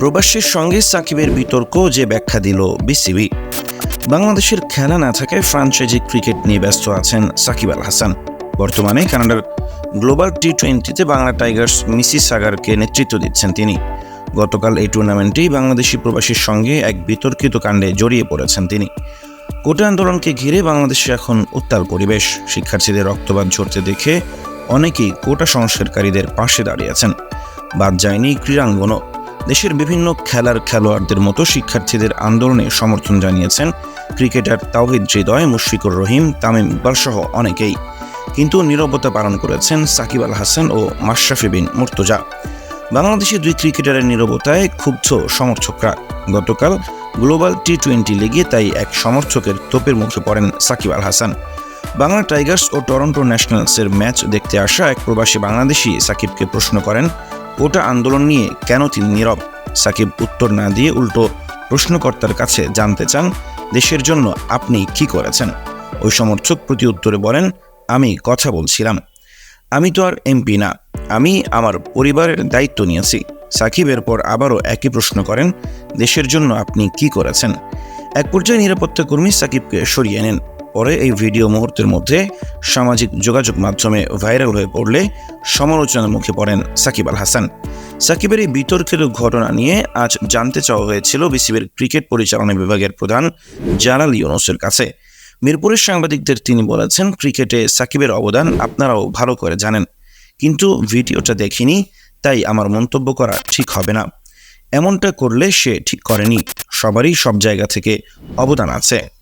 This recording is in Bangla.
প্রবাসীর সঙ্গে সাকিবের বিতর্ক যে ব্যাখ্যা দিল বিসিবি। বাংলাদেশের খেলা না থাকায় ফ্রাঞ্চাইজি ক্রিকেট নিয়ে ব্যস্ত আছেন সাকিব আল হাসান। বর্তমানে কানাডার গ্লোবাল টি টোয়েন্টিতে বাংলা টাইগার্স মিসি সাগারকে নেতৃত্ব দিচ্ছেন তিনি। গতকাল এই টুর্নামেন্টেই বাংলাদেশি প্রবাসীর সঙ্গে এক বিতর্কিত কাণ্ডে জড়িয়ে পড়েছেন তিনি। কোটা আন্দোলনকে ঘিরে বাংলাদেশে এখন উত্তাল পরিবেশ। শিক্ষার্থীদের রক্তপাত ঝরতে দেখে অনেকেই কোটা সংস্কারকারীদের পাশে দাঁড়িয়েছেন বাদ যায়নি ক্রীড়াঙ্গনও। দেশের বিভিন্ন খেলার খেলোয়াড়দের মতো শিক্ষার্থীদের আন্দোলনে সমর্থন জানিয়েছেন ক্রিকেটার তাওহিদ হৃদয়, মুশফিকুর রহিম, তামিম ইকবাল সহ অনেকেই। কিন্তু নীরবতা পালন করেছেন সাকিব আল হাসান ও মাশরাফি বিন মুর্তজা। বাংলাদেশি দুই ক্রিকেটারের নীরবতায় ক্ষুব্ধ সমর্থকরা। গতকাল গ্লোবাল টি টোয়েন্টি লিগে তাই এক সমর্থকের তোপের মুখে পড়েন সাকিব আল হাসান। বাংলা টাইগার্স ও টরন্টো ন্যাশনালসের ম্যাচ দেখতে আসা এক প্রবাসী বাংলাদেশি সাকিবকে প্রশ্ন করেন কোটা আন্দোলন নিয়ে কেন তিনি নীরব? সাকিব উত্তর না দিয়ে উল্টো প্রশ্নকর্তার কাছে জানতে চান, দেশের জন্য আপনি কি করেছেন? ওই সমর্থক প্রতি উত্তরে বলেন, আমি কথা বলছিলাম। আমি তো আর এমপি না। আমি আমার পরিবারের দায়িত্ব নিয়েছি। সাকিব এরপর আবারও একই প্রশ্ন করেন, দেশের জন্য আপনি কি করেছেন? এক পর্যায়ে নিরাপত্তা কর্মী সাকিবকে সরিয়ে নেন। পরে এই ভিডিও মুহূর্তের মধ্যে সামাজিক যোগাযোগ মাধ্যমে ভাইরাল হয়ে পড়লে সমালোচনার মুখে পড়েন সাকিব আল হাসান। সাকিবের এই বিতর্কিত ঘটনা নিয়ে আজ জানতে চাওয়া হয়েছিল বিসিবির ক্রিকেট পরিচালনা বিভাগের প্রধান জালাল ইউনুসের কাছে। মিরপুরের সাংবাদিকদের তিনি বলেছেন, ক্রিকেটে সাকিবের অবদান আপনারাও ভালো করে জানেন। কিন্তু ভিডিওটা দেখিনি, তাই আমার মন্তব্য করা ঠিক হবে না। এমনটা করলে সে ঠিক করেনি। সবারই সব জায়গা থেকে অবদান আছে।